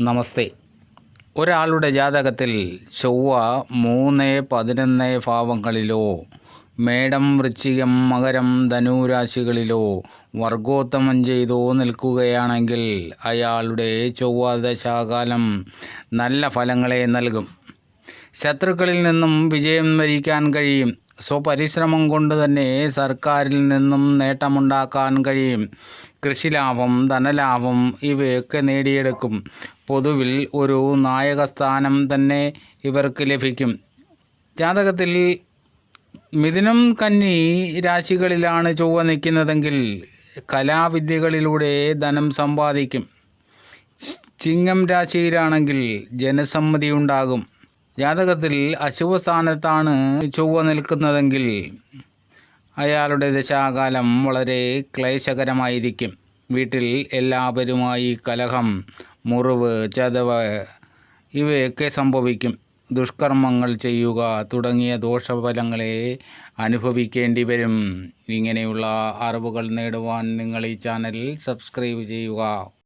നമസ്തേ. ഒരാളുടെ ജാതകത്തിൽ ചൊവ്വ മൂന്ന് പതിനൊന്ന് ഭാവങ്ങളിലോ മേടം വൃശ്ചികം മകരം ധനുരാശികളിലോ വർഗോത്തമം ചെയ്തോ നിൽക്കുകയാണെങ്കിൽ അയാളുടെ ചൊവ്വ ദശാകാലം നല്ല ഫലങ്ങളെ നൽകും. ശത്രുക്കളിൽ നിന്നും വിജയം വരിക്കാൻ കഴിയും. സ്വപരിശ്രമം കൊണ്ട് തന്നെ സർക്കാരിൽ നിന്നും നേട്ടമുണ്ടാക്കാൻ കഴിയും. കൃഷിലാഭം ധനലാഭം ഇവയൊക്കെ നേടിയെടുക്കും. പൊതുവിൽ ഒരു നായകസ്ഥാനം തന്നെ ഇവർക്ക് ലഭിക്കും. ജാതകത്തിൽ മിഥുനം കന്നി രാശികളിലാണ് ചൊവ്വ നിൽക്കുന്നതെങ്കിൽ കലാവിദ്യകളിലൂടെ ധനം സമ്പാദിക്കും. ചിങ്ങം രാശിയിലാണെങ്കിൽ ജനസമ്മതി ഉണ്ടാകും ജാതകത്തിൽ അശുഭസ്ഥാനത്താണ് ചൊവ്വ നിൽക്കുന്നതെങ്കിൽ അയാളുടെ ദശാകാലം വളരെ ക്ലേശകരമായിരിക്കും. വീട്ടിൽ എല്ലാവരുമായി കലഹം മുറിവ് ചതവ് ഇവയൊക്കെ സംഭവിക്കും. ദുഷ്കർമ്മങ്ങൾ ചെയ്യുക തുടങ്ങിയ ദോഷഫലങ്ങളെ അനുഭവിക്കേണ്ടി വരും. ഇങ്ങനെയുള്ള അറിവുകൾ നേടുവാൻ നിങ്ങൾ ഈ ചാനൽ സബ്സ്ക്രൈബ് ചെയ്യുക.